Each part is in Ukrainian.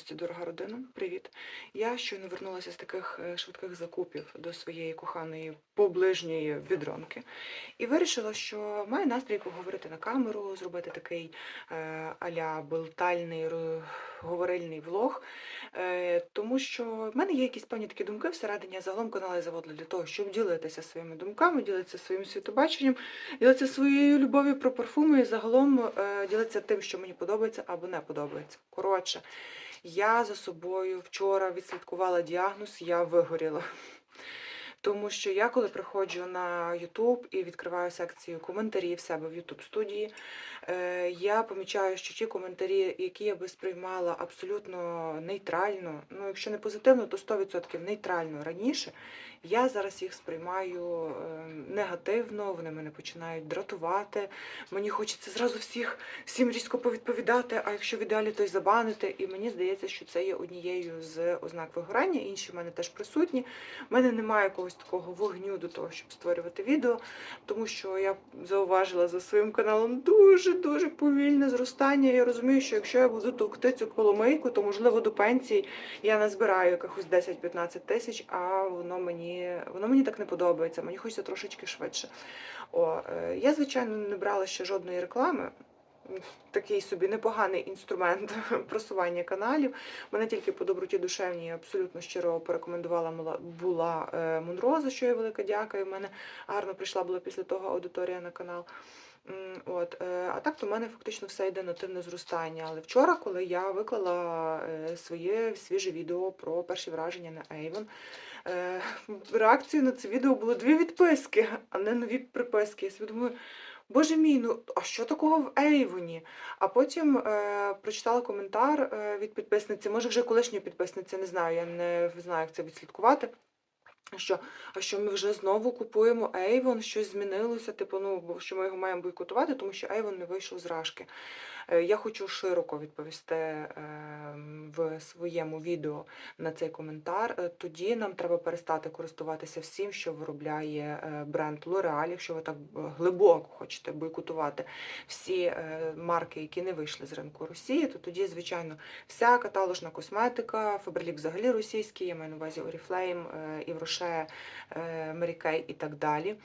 гості, дорога родина. Привіт. Я щойно вернулася з таких е, швидких закупів до своєї коханої поближньої відронки і вирішила, що маю настрій поговорити на камеру, зробити такий е, аля болтальний говорильний влог, тому що в мене є якісь певні такі думки всередині. Я загалом канал я заводила для того, щоб ділитися своїми думками, ділитися своїм світобаченням, ділитися своєю любов'ю про парфуми і загалом е, ділитися тим, що мені подобається або не подобається. Коротше, я за собою вчора відслідкувала діагноз, я вигоріла. Тому що я, коли приходжу на YouTube і відкриваю секцію коментарів себе в YouTube студії, е, я помічаю, що ті коментарі, які я би сприймала абсолютно нейтрально, ну якщо не позитивно, то 100% нейтрально раніше, я зараз їх сприймаю е, негативно, вони мене починають дратувати. Мені хочеться зразу всіх всім різко повідповідати, а якщо в ідеалі, то й забанити. І мені здається, що це є однією з ознак вигорання. Інші в мене теж присутні. У мене немає якогось такого вогню до того, щоб створювати відео, тому що я зауважила за своїм каналом дуже-дуже повільне зростання. Я розумію, що якщо я буду товкти цю коломийку, то можливо до пенсії я назбираю якихось 10-15 тисяч, а воно мені воно мені так не подобається. Мені хочеться трошечки швидше. О, е, я, звичайно, не брала ще жодної реклами. Такий собі непоганий інструмент просування каналів. Мене тільки по доброті душевній абсолютно щиро порекомендувала була Мунроза, Мунро, за що я велика дяка. І в мене гарно прийшла була після того аудиторія на канал. От, е, а так то в мене фактично все йде нативне зростання. Але вчора, коли я виклала е, своє свіже відео про перші враження на Avon, е, реакцією на це відео було дві відписки, а не нові приписки. Я собі думаю, боже мій, ну а що такого в Ейвоні? А потім е, прочитала коментар від підписниці, може вже колишньої підписниці, не знаю, я не знаю, як це відслідкувати. Що, а що ми вже знову купуємо Avon, щось змінилося, типу, ну, що ми його маємо бойкотувати, тому що Avon не вийшов з рашки. Е, Я хочу широко відповісти е, в своєму відео на цей коментар. Е, Тоді нам треба перестати користуватися всім, що виробляє бренд L'Oreal, якщо ви так глибоко хочете бойкотувати всі марки, які не вийшли з ринку Росії, то тоді, звичайно, вся каталожна косметика, Фаберлік взагалі російський, я маю на увазі Oriflame, Івроше, Kay і так далі.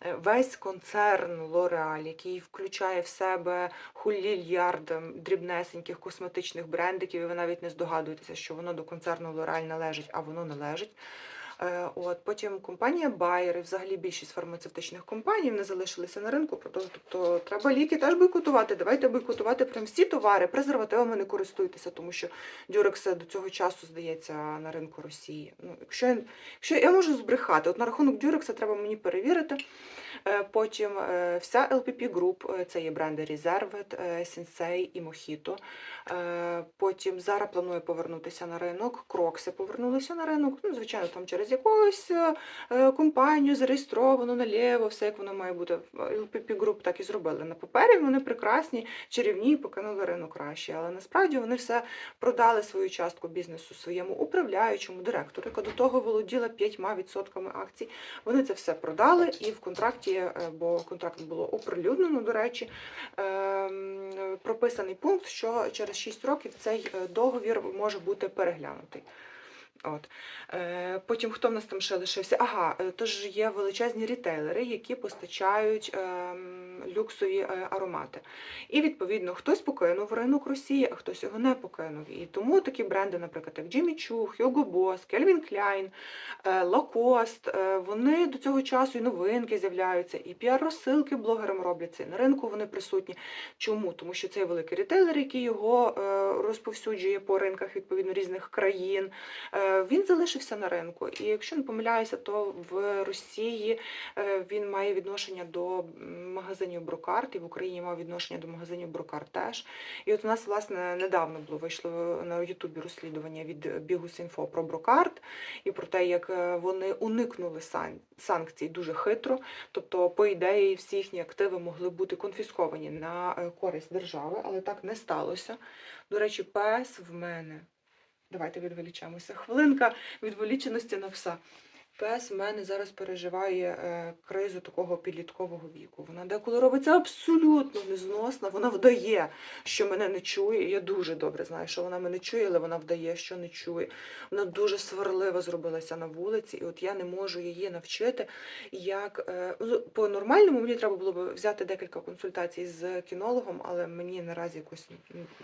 Весь концерн Лореаль, який включає в себе хулільярд дрібнесеньких косметичних брендиків, і ви навіть не здогадуєтеся, що воно до концерну Лореаль належить, а воно належить. Е, От потім компанія Bayer, і взагалі більшість фармацевтичних компаній не залишилися на ринку. Тобто, треба ліки теж бойкотувати. Давайте бойкотувати прям всі товари. Презервативами не користуйтеся, тому що Дюрекс до цього часу здається на ринку Росії. Ну, якщо я, якщо я можу збрехати, от на рахунок Дюрекса треба мені перевірити. Е, Потім е, вся LPP Group, це є бренди Reserved, Sensei і Mojito. Потім Zara планує повернутися на ринок, Крокси повернулися на ринок. Ну, звичайно, там через якусь е, е, компанію зареєстровано наліво, все як воно має бути. LPP Group так і зробили. На папері вони прекрасні, чарівні, покинули ринок краще. Але насправді вони все продали свою частку бізнесу своєму управляючому директору, яка до того володіла 5% акцій. Вони це все продали і в контракті, е, бо контракт було оприлюднено, до речі, ем, прописаний пункт, що через 6 років цей е, договір може бути переглянутий. От. Е, потім хто в нас там ще лишився? Ага, е, тож є величезні рітейлери, які постачають ем, люксові е, аромати. І відповідно хтось покинув ринок Росії, а хтось його не покинув. І тому такі бренди, наприклад, як Jimmy Choo, Hugo Boss, Calvin Klein, Lacoste, вони до цього часу і новинки з'являються, і піар-розсилки блогерам робляться, і на ринку вони присутні. Чому? Тому що це великий рітейлер, який його розповсюджує по ринках відповідно різних країн. Він залишився на ринку. І якщо не помиляюся, то в Росії е, він має відношення до магазинів Брокарт, і в Україні мав відношення до магазинів Брокарт теж. І от у нас, власне, недавно було вийшло на Ютубі розслідування від Бігус.Інфо про Брокарт і про те, як е, вони уникнули санкцій дуже хитро. Тобто, по ідеї, всі їхні активи могли бути конфісковані на е, користь держави, але так не сталося. До речі, пес в мене. Давайте відволічемося. Хвилинка відволіченості на пса. Пес в мене зараз переживає е, кризу такого підліткового віку. Вона деколи робиться абсолютно незносна. Вона вдає, що мене не чує. Я дуже добре знаю, що вона мене чує, але вона вдає, що не чує. Вона дуже сварлива зробилася на вулиці, і от я не можу її навчити. Як е, ну, по нормальному мені треба було б взяти декілька консультацій з кінологом, але мені наразі якось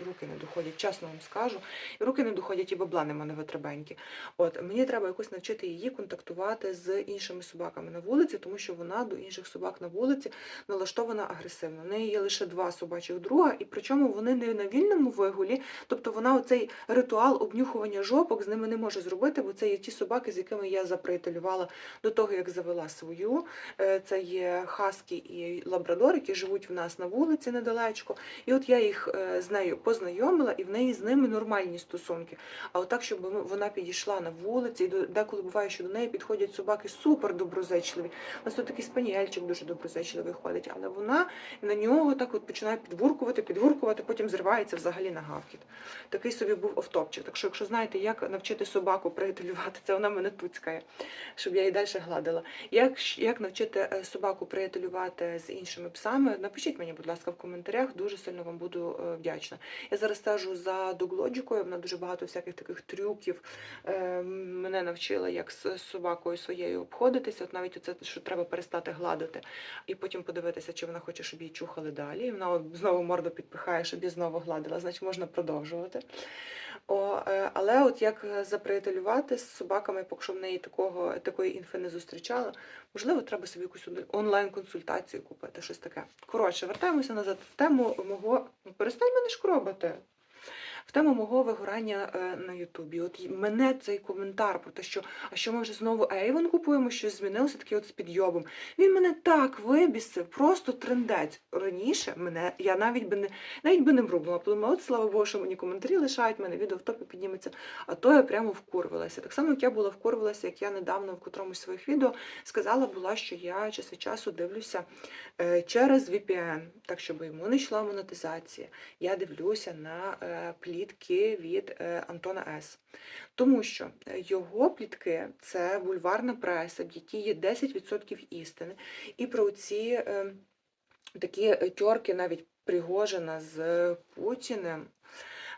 руки не доходять. Чесно вам скажу, руки не доходять, і бабла нема не витребенькі. От мені треба якось навчити її контактувати з іншими собаками на вулиці, тому що вона до інших собак на вулиці налаштована агресивно. В неї є лише два собачих друга, і причому вони не на вільному вигулі. Тобто вона оцей ритуал обнюхування жопок з ними не може зробити, бо це є ті собаки, з якими я заприятелювала до того, як завела свою. Е, Це є хаски і лабрадор, які живуть в нас на вулиці недалечко. І от я їх е, з нею познайомила, і в неї з ними нормальні стосунки. А отак, щоб вона підійшла на вулиці, і деколи буває, що до неї підходять собаки супер доброзичливі. У нас тут такий спаніельчик дуже доброзичливий ходить, але вона на нього так от починає підвуркувати, підвуркувати, потім зривається взагалі на гавкіт. Такий собі був офтопчик. Так що, якщо знаєте, як навчити собаку приятелювати, це вона мене туцькає, щоб я її далі гладила. Як, як навчити е, собаку приятелювати з іншими псами? Напишіть мені, будь ласка, в коментарях. Дуже сильно вам буду е, вдячна. Я зараз стежу за доглоджикою. Вона дуже багато всяких таких трюків е, мене навчила, як з собакою своєю обходитися. От навіть оце, що треба перестати гладити, і потім подивитися, чи вона хоче, щоб її чухали далі. І вона знову морду підпихає, щоб я знову гладила. Значить, можна продовжувати. О, е, але от як заприятелювати з собаками, поки що в неї такого, такої інфи не зустрічала, можливо, треба собі якусь онлайн- онлайн-консультацію купити, щось таке. Коротше, вертаємося назад в тему мого. Перестань мене шкробати. В тему мого вигорання е, на Ютубі. От мене цей коментар про те, що а що ми вже знову Avon купуємо, щось змінилося такий от з підйобом. Він мене так вибісив, просто трендець. Раніше мене я навіть би не навіть би не мрубнула. Подумала, от слава Богу, що мені коментарі лишають, мене відео в топі підніметься. А то я прямо вкурвилася. Так само, як я була вкурвилася, як я недавно в котромусь своїх відео сказала була, що я час від часу дивлюся е, через VPN, так щоб йому не йшла монетизація. Я дивлюся на е, плітки від е, Антона С. Тому що е, його плітки це бульварна преса, в якій є 10% істини. І про ці е, такі тьорки навіть Пригожина з Путіним.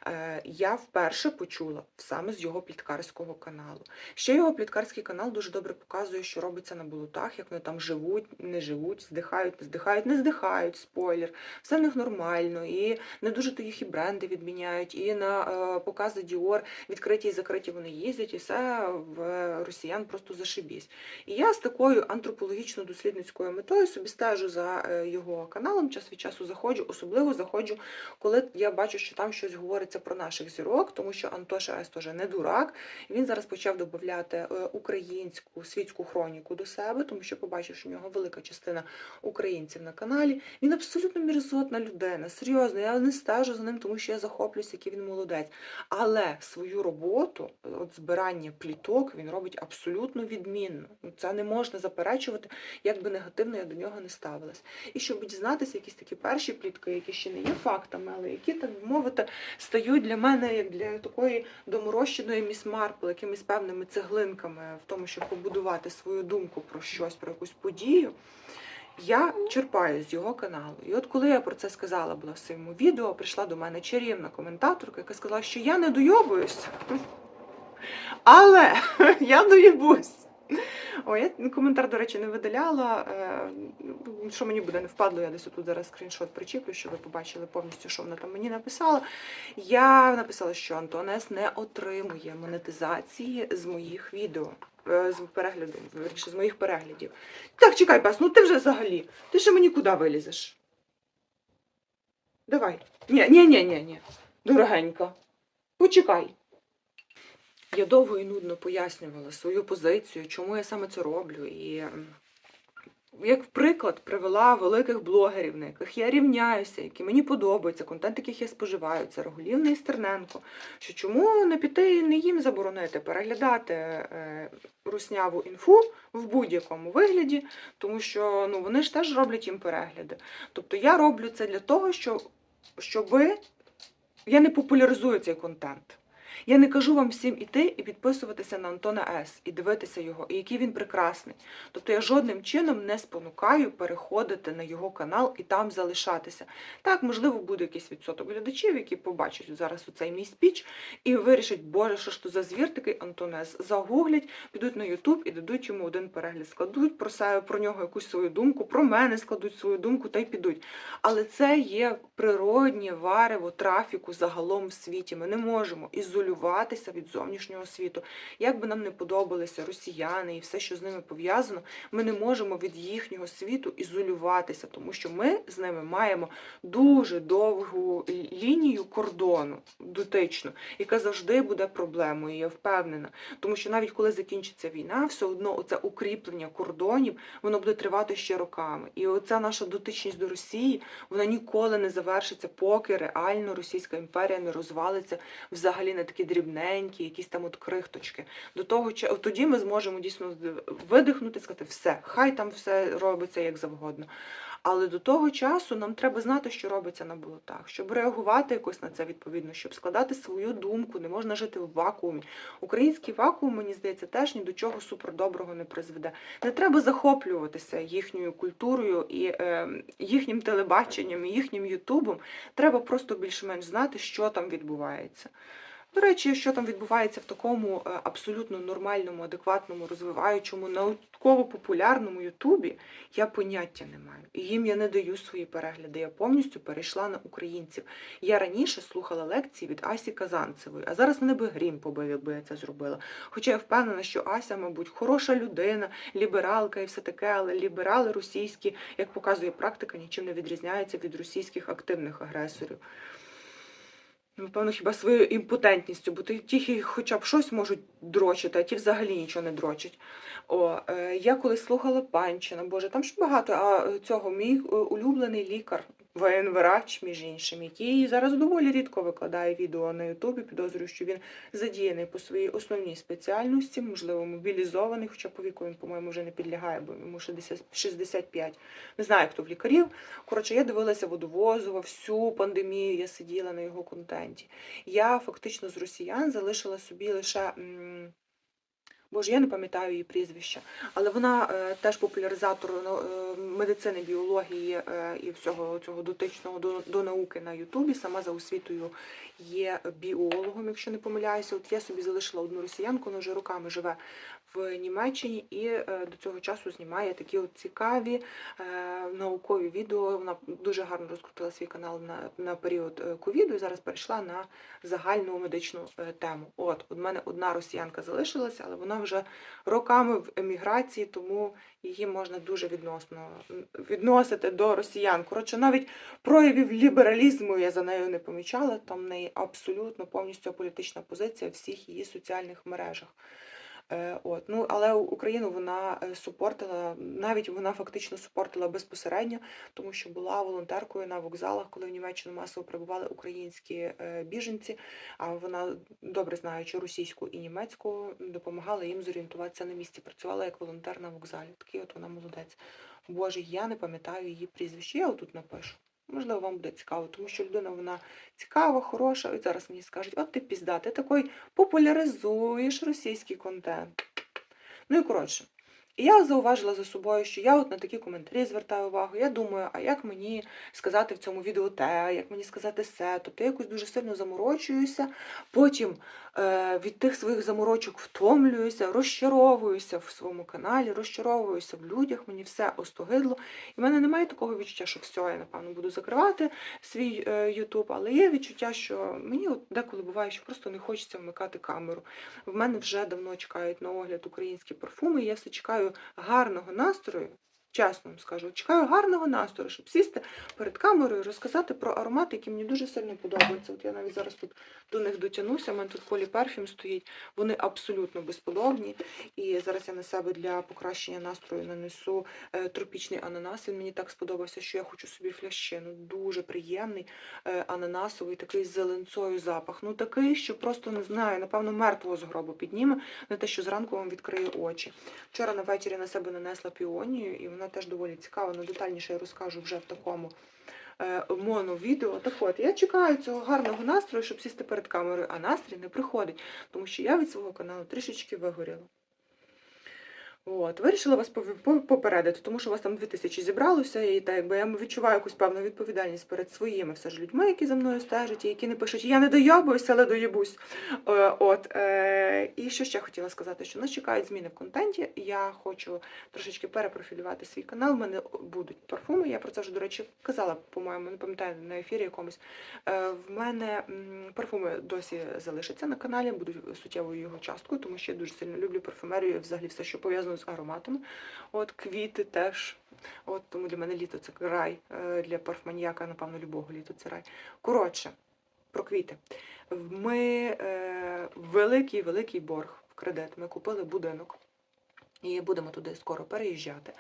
Е, Я вперше почула саме з його пліткарського каналу. Ще його пліткарський канал дуже добре показує, що робиться на болотах, як вони там живуть, не живуть, здихають, не здихають, не здихають, спойлер. Все в них нормально, і не дуже то їх і бренди відміняють, і на е, покази Діор відкриті і закриті вони їздять, і все в росіян просто зашибісь. І я з такою антропологічно-дослідницькою метою собі стежу за е, його каналом, час від часу заходжу, особливо заходжу, коли я бачу, що там щось говориться про наших зірок, тому що Антоша С теж не дурак. Він зараз почав додати е, українську світську хроніку до себе, тому що побачив, що в нього велика частина українців на каналі. Він абсолютно мірзотна людина. Серйозно, я не стежу за ним, тому що я захоплююсь, який він молодець. Але свою роботу, от збирання пліток, він робить абсолютно відмінно. Ну, Це не можна заперечувати, як би негативно я до нього не ставилась. І щоб дізнатися якісь такі перші плітки, які ще не є фактами, але які, так мовити, стають для мене як для такої доморощеної міс Марпл, якимись певними цеглинками в тому, щоб побудувати свою думку про щось, про якусь подію. Я черпаю з його каналу. І от коли я про це сказала була в своєму відео, прийшла до мене чарівна коментаторка, яка сказала, що я не доєбуюсь. Але я доєбусь. О, я коментар, до речі, не видаляла. Е, Що мені буде не впадло, я десь тут зараз скріншот причіплю, щоб ви побачили повністю, що вона там мені написала. Я написала, що Антонес не отримує монетизації з моїх відео. е, З перегляду, з моїх переглядів. Так, чекай, пес, ну ти вже взагалі. Ти ще мені куди вилізеш? Давай. Ні, ні, ні, ні, ні. Дорогенька. Почекай. Я довго і нудно пояснювала свою позицію, чому я саме це роблю. І як в приклад привела великих блогерів, на яких я рівняюся, які мені подобаються, контент, яких я споживаю, це Рогулівна і Стерненко. Що чому не піти і не їм заборонити переглядати е, русняву інфу в будь-якому вигляді, тому що ну, вони ж теж роблять їм перегляди. Тобто я роблю це для того, що, щоби я не популяризую цей контент. Я не кажу вам всім іти і підписуватися на Антона С. і дивитися його, і який він прекрасний. Тобто я жодним чином не спонукаю переходити на його канал і там залишатися. Так, можливо, буде якийсь відсоток глядачів, які побачать зараз у цей мій спіч і вирішать, боже, що ж то за звір такий Антон С. Загуглять, підуть на Ютуб і дадуть йому один перегляд, складуть про себе про нього якусь свою думку, про мене складуть свою думку та й підуть. Але це є природнє варево трафіку загалом в світі. Ми не можемо ізолюватися від зовнішнього світу. Як би нам не подобалися росіяни і все, що з ними пов'язано, ми не можемо від їхнього світу ізолюватися, тому що ми з ними маємо дуже довгу лінію кордону дотичну, яка завжди буде проблемою. Я впевнена. Тому що навіть коли закінчиться війна, все одно оце укріплення кордонів воно буде тривати ще роками. І оця наша дотичність до Росії вона ніколи не завершиться, поки реально Російська імперія не розвалиться взагалі на такі дрібненькі, якісь там от крихточки. До того тоді ми зможемо дійсно видихнути, сказати, все, хай там все робиться як завгодно. Але до того часу нам треба знати, що робиться на болотах, щоб реагувати якось на це відповідно, щоб складати свою думку, не можна жити в вакуумі. Український вакуум, мені здається, теж ні до чого супердоброго не призведе. Не треба захоплюватися їхньою культурою і е, їхнім телебаченням, і їхнім Ютубом. Треба просто більш-менш знати, що там відбувається. До речі, що там відбувається в такому е, абсолютно нормальному, адекватному, розвиваючому, науково-популярному Ютубі, я поняття не маю. І їм я не даю свої перегляди. Я повністю перейшла на українців. Я раніше слухала лекції від Асі Казанцевої, а зараз мене би грім побив, якби я це зробила. Хоча я впевнена, що Ася, мабуть, хороша людина, лібералка і все таке, але ліберали російські, як показує практика, нічим не відрізняються від російських активних агресорів. Напевно, хіба своєю імпотентністю, бо ті хоча б щось можуть дрочити, а ті взагалі нічого не дрочать. О, е, я колись слухала Панчина, Боже, там ж багато, а е, цього мій е, улюблений лікар, воєнврач, між іншим, який зараз доволі рідко викладає відео на Ютубі. Підозрюю, що він задіяний по своїй основній спеціальності, можливо, мобілізований, хоча по віку він, по-моєму, вже не підлягає, бо йому 60 65. Не знаю, хто в лікарів. Коротше, я дивилася водовозова, всю пандемію я сиділа на його контенті. Я фактично з росіян залишила собі лише. Боже, я не пам'ятаю її прізвище, але вона е, теж популяризатор ну, е, медицини, біології е, і всього цього дотичного до, до науки на Ютубі. Сама за освітою є біологом, якщо не помиляюся. От я собі залишила одну росіянку, вона вже роками живе в Німеччині і е, до цього часу знімає такі от цікаві е, наукові відео. Вона дуже гарно розкрутила свій канал на, на період е, ковіду і зараз перейшла на загальну медичну тему. От, у мене одна росіянка залишилася, але вона вже роками в еміграції, тому її можна дуже відносно відносити до росіян. Коротше, навіть проявів лібералізму я за нею не помічала. Там в неї абсолютно повністю політична позиція всіх її соціальних мережах. Е, От. Ну, але Україну вона е, супортила, навіть вона фактично супортила безпосередньо, тому що була волонтеркою на вокзалах, коли в Німеччину масово прибували українські е, біженці. А вона, добре знаючи російську і німецьку, допомагала їм зорієнтуватися на місці. Працювала як волонтер на вокзалі. Такий от вона молодець. Боже, я не пам'ятаю її прізвище. Я отут напишу. Можливо, вам буде цікаво, тому що людина вона цікава, хороша. І зараз мені скажуть, от ти пізда, ти такий популяризуєш російський контент. Ну і коротше. І я зауважила за собою, що я от на такі коментарі звертаю увагу. Я думаю, а як мені сказати в цьому відео те, як мені сказати все. Тобто я якось дуже сильно заморочуюся, потім е, від тих своїх заморочок втомлююся, розчаровуюся в своєму каналі, розчаровуюся в людях, мені все остогидло. І в мене немає такого відчуття, що все, я напевно буду закривати свій е, Ютуб, але є відчуття, що мені от деколи буває, що просто не хочеться вмикати камеру. В мене вже давно чекають на огляд українські парфуми, і я все чекаю гарного настрою. Чесно вам скажу, чекаю гарного настрою, щоб сісти перед камерою і розказати про аромати, які мені дуже сильно подобаються. От я навіть зараз тут до них дотягнуся. У мене тут полі поліперфюм стоїть. Вони абсолютно безподобні. І зараз я на себе для покращення настрою нанесу е, тропічний ананас. Він мені так сподобався, що я хочу собі флящину. Дуже приємний е, ананасовий, такий з зеленцою запах. Ну такий, що просто не знаю, напевно, мертвого з гробу підніме, не те, що зранку вам відкриє очі. Вчора на вечері на себе нанесла піонію, і вона теж доволі цікава, але детальніше я розкажу вже в такому е, моновідео. Так от, я чекаю цього гарного настрою, щоб сісти перед камерою, а настрій не приходить, тому що я від свого каналу трішечки вигоріла. От, вирішила вас попередити, тому що у вас там 2000 зібралося, і так якби я відчуваю якусь певну відповідальність перед своїми все ж людьми, які за мною стежать, і які не пишуть, я не дойобуюсь, але доїбусь. Е, От, е, і що ще хотіла сказати, що нас чекають зміни в контенті. Я хочу трошечки перепрофілювати свій канал. У мене будуть парфуми. Я про це вже, до речі, казала, по-моєму, не пам'ятаю на ефірі якомусь. Е, В мене парфуми досі залишаться на каналі, будуть суттєвою його часткою, тому що я дуже сильно люблю парфумерію, взагалі все, що пов'язано з ароматами. От квіти теж. От тому для мене літо це рай. Е, Для парфманіяка, напевно, любого літо це рай. Коротше, про квіти. Ми е, великий великий борг в кредит. Ми купили будинок. І будемо туди скоро переїжджати.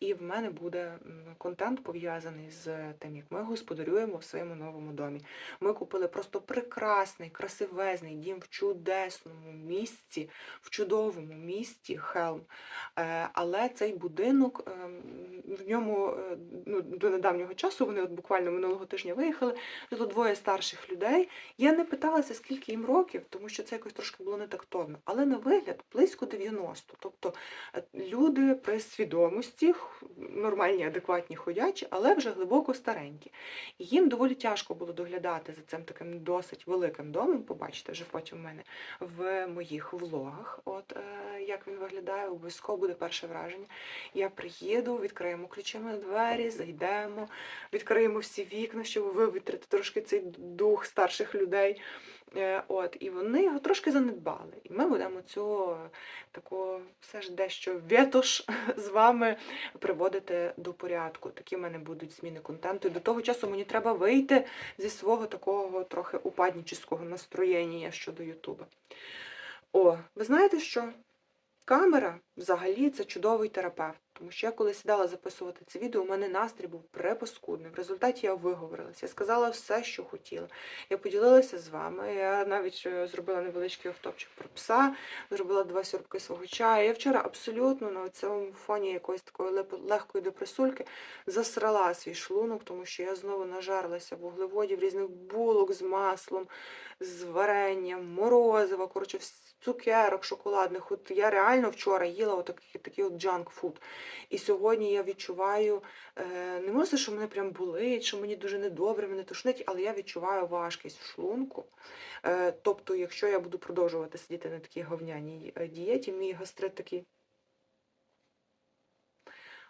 І в мене буде контент пов'язаний з тим, як ми господарюємо в своєму новому домі. Ми купили просто прекрасний, красивезний дім в чудесному місці, в чудовому місті Хелм. Е, Але цей будинок ем, в ньому е, ну, до недавнього часу вони от буквально минулого тижня виїхали. Тут двоє старших людей. Я не питалася, скільки їм років, тому що це якось трошки було не тактовно. Але на вигляд близько 90. Тобто е, люди при свідомості, нормальні, адекватні, ходячі, але вже глибоко старенькі. І їм доволі тяжко було доглядати за цим таким досить великим домом. Побачите вже потім в мене в моїх влогах. От е, як він виглядає, обов'язково буде перше враження. Я приїду, відкриємо ключами двері, зайдемо, відкриємо всі вікна, щоб вивітрити трошки цей дух старших людей. Е, От, і вони його трошки занедбали. І ми будемо цю таку все ж дещо вєтош з вами приводити до порядку. Такі в мене будуть зміни контенту. І до того часу мені треба вийти зі свого такого трохи упаднічого настроєння щодо Ютуба. О, ви знаєте що? Камера взагалі це чудовий терапевт. Тому що я коли сідала записувати це відео, у мене настрій був препаскудний. В результаті я виговорилася, я сказала все, що хотіла. Я поділилася з вами. Я навіть е, зробила невеличкий автопчик про пса, зробила два сьорбки свого чаю. Я вчора абсолютно на цьому фоні якоїсь такої легкої депресульки засрала свій шлунок, тому що я знову нажарлася вуглеводів, різних булок з маслом, з варенням, морозива, коротше, вс- цукерок шоколадних. От я реально вчора їла отакий такий от джанк фуд. І сьогодні я відчуваю, е, не можу що мене прям болить, що мені дуже недобре, мене тошнить, але я відчуваю важкість в шлунку. Е, Тобто, якщо я буду продовжувати сидіти на такій говняній е, дієті, мій гастрит такий.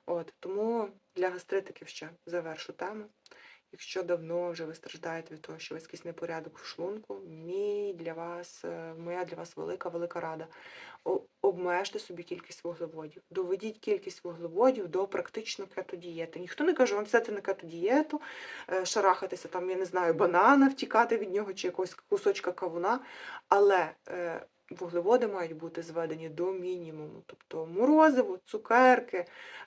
От, тому для гастритиків ще завершу тему. Якщо давно вже ви страждаєте від того, що у вас якийсь непорядок в шлунку, мій для вас, е, моя для вас велика велика рада. Обмежте собі кількість вуглеводів. Доведіть кількість вуглеводів до практично кетодієти. Ніхто не каже, вам сядьте на кетодієту, е, шарахатися там, я не знаю, банана, втікати від нього чи якогось кусочка кавуна. Але е, вуглеводи мають бути зведені до мінімуму. Тобто морозиво, цукерки,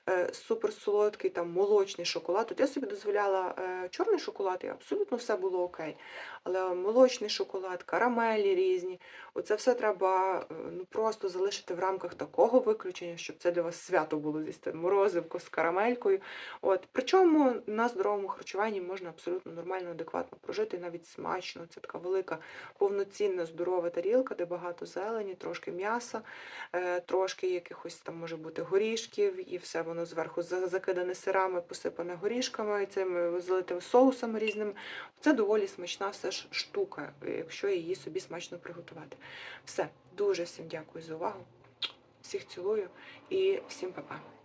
е, суперсолодкий там молочний шоколад. Тут я собі дозволяла е, чорний шоколад, і абсолютно все було окей. Але молочний шоколад, карамелі різні, оце все треба е, ну, просто залишити в рамках такого виключення, щоб це для вас свято було з'їсти морозивко з карамелькою. От. Причому на здоровому харчуванні можна абсолютно нормально, адекватно прожити, навіть смачно. Це така велика повноцінна здорова тарілка, де багато зелені, трошки м'яса, е, трошки якихось там може бути горішків, і все воно зверху закидане сирами, посипане горішками, і цими залитими соусами різними. Це доволі смачна все ж штука, якщо її собі смачно приготувати. Все, дуже всім дякую за увагу. Всіх цілую і всім па-па.